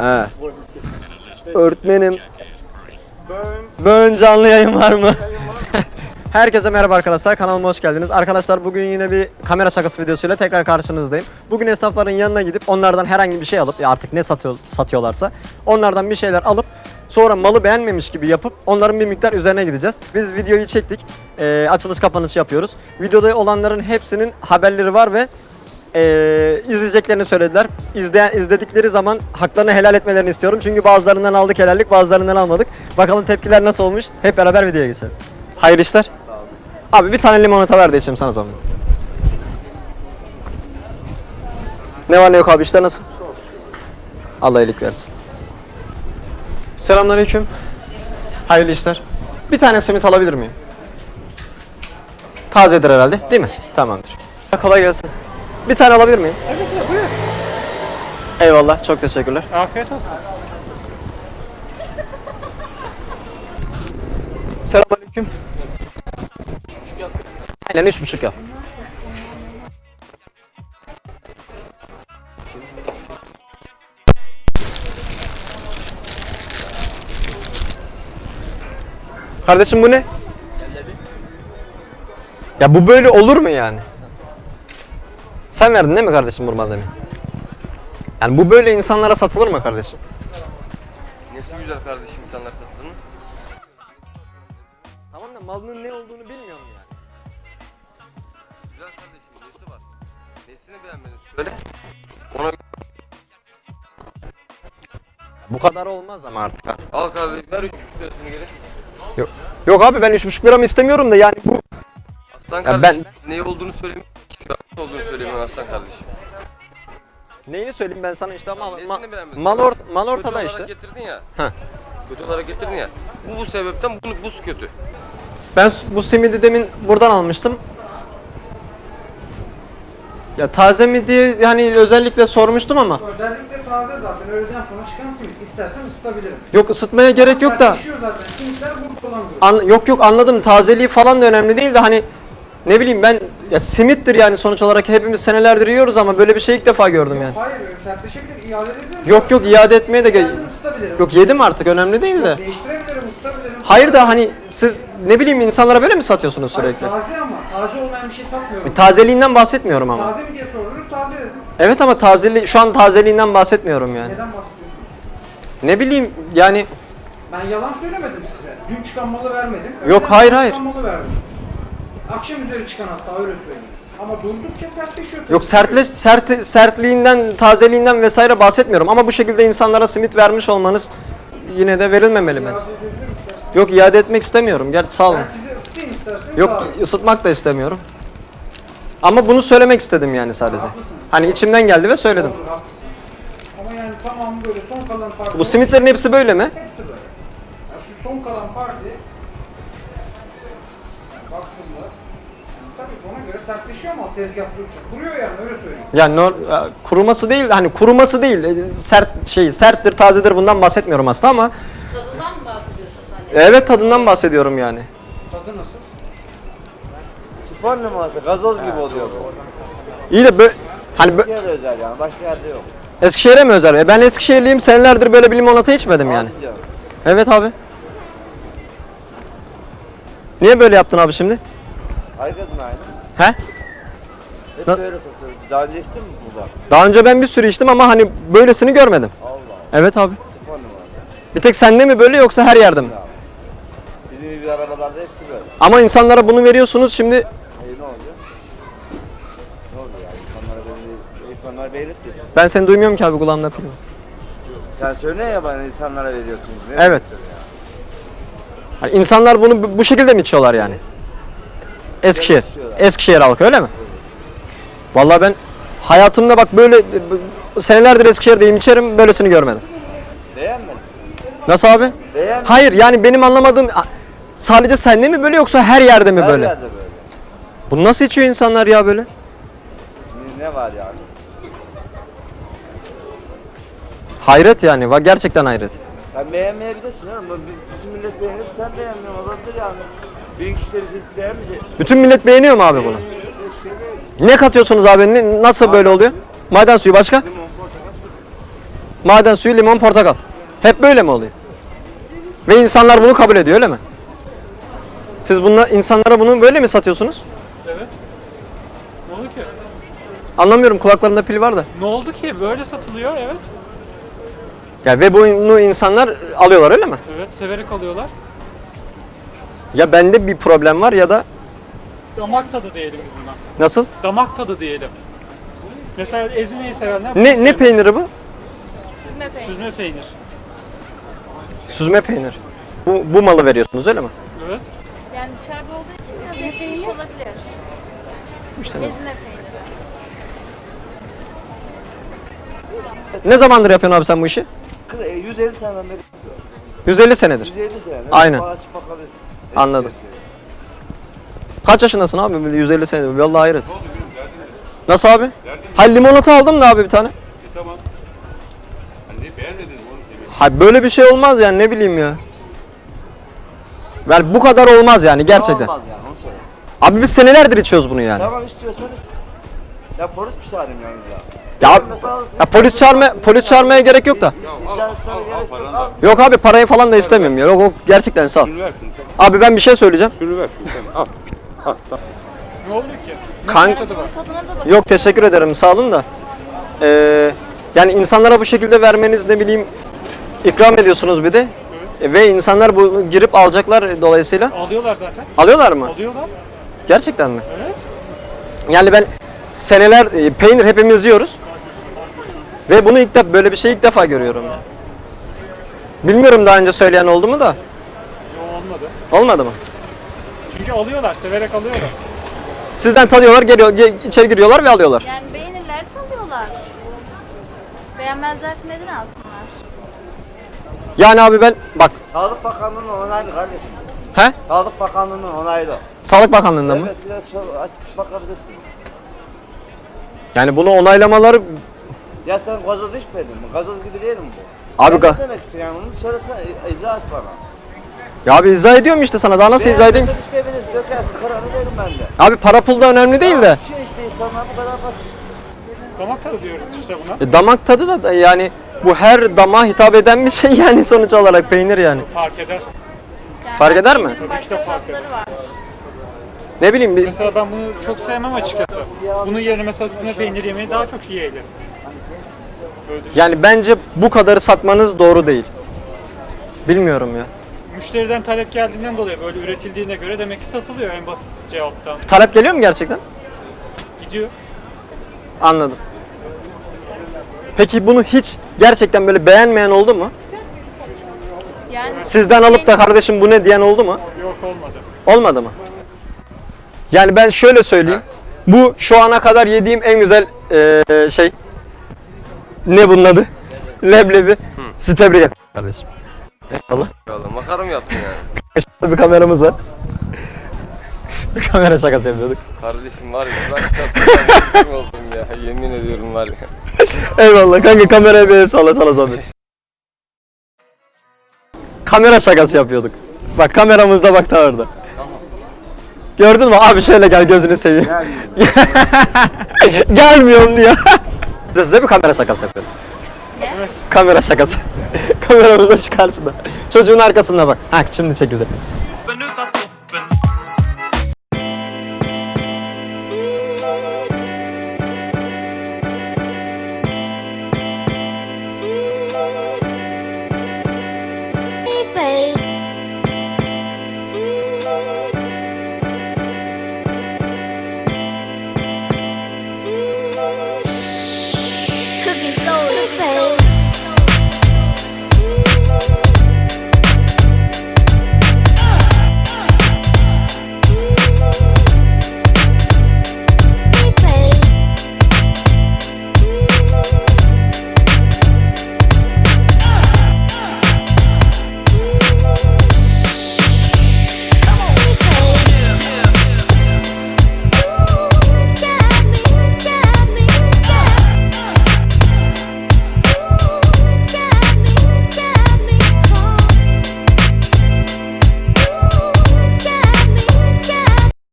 He. Öğretmenim. Bön canlı yayın var mı? Herkese merhaba arkadaşlar kanalıma hoş geldiniz. Arkadaşlar bugün yine bir kamera şakası videosuyla tekrar karşınızdayım. Bugün esnafların yanına gidip onlardan herhangi bir şey alıp ya artık ne satıyor, satıyorlarsa onlardan bir şeyler alıp sonra malı beğenmemiş gibi yapıp onların bir miktar üzerine gideceğiz. Biz videoyu çektik. Ee, açılış kapanış yapıyoruz. Videoda olanların hepsinin haberleri var ve ee, izleyeceklerini söylediler. İzleyen, izledikleri zaman haklarını helal etmelerini istiyorum. Çünkü bazılarından aldık helallik, bazılarından almadık. Bakalım tepkiler nasıl olmuş? Hep beraber videoya geçelim. Hayırlı işler. Abi bir tane limonata ver de içeyim sana zahmet. Ne var ne yok abi işler nasıl? Allah iyilik versin. Selamünaleyküm. Hayırlı işler. Bir tane simit alabilir miyim? Tazedir herhalde değil mi? Tamamdır. Kolay gelsin. Bir tane alabilir miyim? Evet buyur. Eyvallah çok teşekkürler. Afiyet olsun. Selamünaleyküm. Aynen üç buçuk yap. Kardeşim bu ne? Ya bu böyle olur mu yani? Sen verdin değil mi kardeşim bu malzemeyi? Yani bu böyle insanlara satılır mı kardeşim? Nesi güzel kardeşim insanlar sattığının? Tamam da malının ne olduğunu bilmiyorum yani. Güzel kardeşim nesi var? Nesini beğenmedin söyle. Ona Bu kadar olmaz ama artık. ha. al kardeşim ver 3,5 lirasını geri. Yok, yok abi ben 3,5 liramı istemiyorum da yani bu Aslan ben- kardeşim ne olduğunu söyleyeyim. Olduğunu söyleyeyim Aslan kardeşim. neyini söyleyeyim ben sana işte mal, Nesini ma- beğenmedin? mal, ort, mal Kötü ortada olarak işte. getirdin ya. Heh. Kötü olarak getirdin ya. Bu bu sebepten bunu buz kötü. Ben s- bu simidi demin buradan almıştım. Ya taze mi diye yani özellikle sormuştum ama Özellikle taze zaten öğleden sonra çıkan simit. İstersen ısıtabilirim. yok ısıtmaya gerek yok da Pişiyor zaten. Simitler burada olan durum. An- yok yok anladım tazeliği falan da önemli değil de hani ne bileyim ben ya simittir yani sonuç olarak hepimiz senelerdir yiyoruz ama böyle bir şey ilk defa gördüm yani. Hayır sertleşebilir. iade edebilirim. Yok yok iade etmeye de ge- İstersen ısıtabilirim. Yok yedim artık önemli değil de. Değiştirebilirim, ısıtabilirim. Hayır da hani siz ne bileyim insanlara böyle mi satıyorsunuz Hayır, sürekli? taze ama. Taze olmayan bir şey satmıyorum. Tazeliğinden bahsetmiyorum ama. Taze mi diye sorulur, taze dedim. Evet ama tazeli şu an tazeliğinden bahsetmiyorum yani. Neden bahsediyorsunuz? Ne bileyim yani Ben yalan söylemedim size. Dün çıkan malı vermedim. Yok, hayır, hayır. Çıkan malı verdim. Akşam üzeri çıkan hatta öyle söyleyeyim. Ama durdukça sertleşiyor. tabii. yok sertleş sert sertliğinden, tazeliğinden vesaire bahsetmiyorum ama bu şekilde insanlara simit vermiş olmanız yine de verilmemeli bence. İade edebilirim isterseniz. Yok iade etmek istemiyorum. Gerçi sağ olun. Ben size ısıtayım isterseniz. Yok daha iyi. ısıtmak da istemiyorum. Ama bunu söylemek istedim yani sadece. Haklısınız. Hani içimden geldi ve söyledim. Haklısınız. Ama yani tamamı böyle son kalan parti. Bu simitlerin hepsi böyle mi? Hepsi böyle. Ya şu son kalan parti sertleşiyor ama tezgah duracak. Duruyor yani öyle söyleyeyim. Yani kuruması değil hani kuruması değil e, sert şey serttir tazedir bundan bahsetmiyorum aslında ama Tadından mı bahsediyorsun sen? evet tadından bahsediyorum yani. Tadı nasıl? Şifon limonata gazoz gibi oluyor. İyi de böyle hani bö- Türkiye'de özel yani başka yerde yok. Eskişehir'e mi özel? E ben Eskişehirliyim senelerdir böyle bir limonata içmedim yani. Evet abi. Niye böyle yaptın abi şimdi? Herkes mi aynı? He? Hep Na- böyle satıyoruz. Daha önce içtin mi burada? Daha önce ben bir sürü içtim ama hani böylesini görmedim. Allah Allah. Evet abi. Limonata. Bir tek sende mi böyle yoksa her yerde mi? Bizim gibi arabalarda hepsi böyle. Ama insanlara bunu veriyorsunuz şimdi E ne olacak? Ne oluyor yani? İnsanlara böyle insanlara belirtti. ben seni duymuyorum ki abi kulağımda pil var. Sen söyle ya bana insanlara veriyorsunuz. Ne Evet. veriyorsun ya? Hani insanlar bunu bu- bu şekilde mi içiyorlar yani? Eskişehir. Eskişehir halkı öyle mi? Vallahi ben hayatımda bak böyle senelerdir Eskişehir'deyim içerim böylesini görmedim. Beğenmedin. Nasıl abi? Beğenmedin. Hayır yani benim anlamadığım sadece sende mi böyle yoksa her yerde mi Her böyle? yerde böyle. Bunu nasıl içiyor insanlar ya böyle? Ne- var yani? Hayret yani. Gerçekten hayret. Sen beğenmeyebilirsin oğlum. Bütün millet beğenir, sen beğenmiyorsun olabilir yani. Büyük işleri siz beğenmeyecek. Bütün millet beğeniyor mu abi bunu? Ne katıyorsunuz abi? Ne- nasıl böyle oluyor? Maydanoz suyu başka? Maden suyu, limon, portakal. Hep böyle mi oluyor? Ve insanlar bunu kabul ediyor öyle mi? Siz bunla, insanlara bunu böyle mi satıyorsunuz? Evet. Ne oldu ki? Anlamıyorum kulaklarında pil var da. Ne oldu ki? Böyle satılıyor evet. Ya ve bunu insanlar alıyorlar öyle mi? Evet severek alıyorlar. Ya bende bir problem var ya da Damak tadı diyelim biz buna. nasıl? Damak tadı diyelim. Mesela ezmeyi sevenler Ne ne peyniri bu? Süzme peynir. Süzme peynir. Süzme peynir. Bu, bu malı veriyorsunuz öyle mi? Evet. Yani dışarıda olduğu için biraz ekşimiş olabilir. İşte Ezme peyniri. ne zamandır yapıyorsun abi sen bu işi? Kız, e, 150 tane beri 150 senedir. 150 sene. Aynen. Bakabilirsin. Anladım. Kaç yaşındasın abi? Böyle 150 senedir. Vallahi hayret. Nasıl abi? Ha limonata aldım da abi bir tane. Tamam. Hani beğenmedin mi onu. Ha böyle bir şey olmaz yani ne bileyim ya. Yani bu kadar olmaz yani gerçekten. Olmaz yani onu söyle. Abi biz senelerdir içiyoruz bunu yani. Tamam istiyorsanız ya polis mi çağırayım yalnız ya? Ya, ya polis çağırma polis çağırmaya gerek yok da. İcazetine gerek yok. Al. Yok abi parayı falan da istemiyorum ya. Yok yok gerçekten sağ ol. Abi ben bir şey söyleyeceğim. Şunu ver şunu sen. Al. Al. tamam. Ne oldu ki? Kan. Yok teşekkür ederim sağ olun da. Ee, yani insanlara bu şekilde vermeniz ne bileyim ikram ediyorsunuz bir de. E, Ve insanlar bu girip alacaklar dolayısıyla. Alıyorlar zaten. Alıyorlar mı? Alıyorlar. Gerçekten mi? Evet. Yani ben seneler e, peynir hepimiz yiyoruz. Ve bunu ilk defa böyle bir şey ilk defa görüyorum. Bilmiyorum daha önce söyleyen oldu mu da. Olmadı. Mı? Çünkü alıyorlar. Severek alıyorlar. Sizden tadıyorlar, geliyor, ge- içeri giriyorlar ve alıyorlar. Yani beğenirlerse alıyorlar. Beğenmezlerse neden alsınlar? Yani abi ben bak, Sağlık Bakanlığı'nın onaylı kardeşim. he? Sağlık Bakanlığı'nın onaylı. Sağlık Bakanlığı'nda mı? Evet biraz sor, açıp bakabilirsin. Yani bunu onaylamaları Ya sen gazoz içmedin mi? Gazoz gibi değil mi bu? Abi Ya ga- ne demek istiyorsun yani? Onu söylesene, izah et bana. Ya abi izah ediyorum işte sana. Daha nasıl izah edeyim? Ben de. Abi para pul da önemli değil de. Şey işte insanlar bu kadar basit. Damak tadı diyoruz işte buna. E, damak tadı da- da yani bu her damağa hitap eden bir şey yani sonuç olarak peynir yani. Fark eder. Fark eder mi? Başka tatları var. Ne bileyim bir Mesela ben bunu çok sevmem açıkçası. Bunun yerine mesela süzme peynir yemeği daha çok iyi düşün. yani bence bu kadarı satmanız doğru değil. Bilmiyorum ya. Müşteriden talep geldiğinden dolayı böyle üretildiğine göre demek ki satılıyor en basit cevaptan. Talep geliyor mu gerçekten? Gidiyor. Anladım. Peki bunu hiç gerçekten böyle beğenmeyen oldu mu? Yani Sizden alıp da kardeşim bu ne diyen oldu mu? Yok olmadı. Olmadı mı? Yani ben şöyle söyleyeyim. Bu şu ana kadar yediğim en güzel eee, şey. Ne bunun adı? Leblebi. Sizi tebrik ederim kardeşim. Eyvallah. Vallahi makara mı yaptın yani? Şurada bir kameramız var. bir kamera şakası yapıyorduk. Kardeşim var ya ben satın oldum ya. Yemin ediyorum var ya. Eyvallah kanka kameraya bir el salla sana zahmet. Kamera şakası yapıyorduk. Bak kameramızda bak ta orada. Gördün mü? Abi şöyle gel gözünü seveyim. Gelmiyorum diyor. Size bir kamera şakası yapıyoruz. Kamera şakası. Kameramızda şu karşıda. Çocuğun arkasında bak. Ha şimdi çekildi.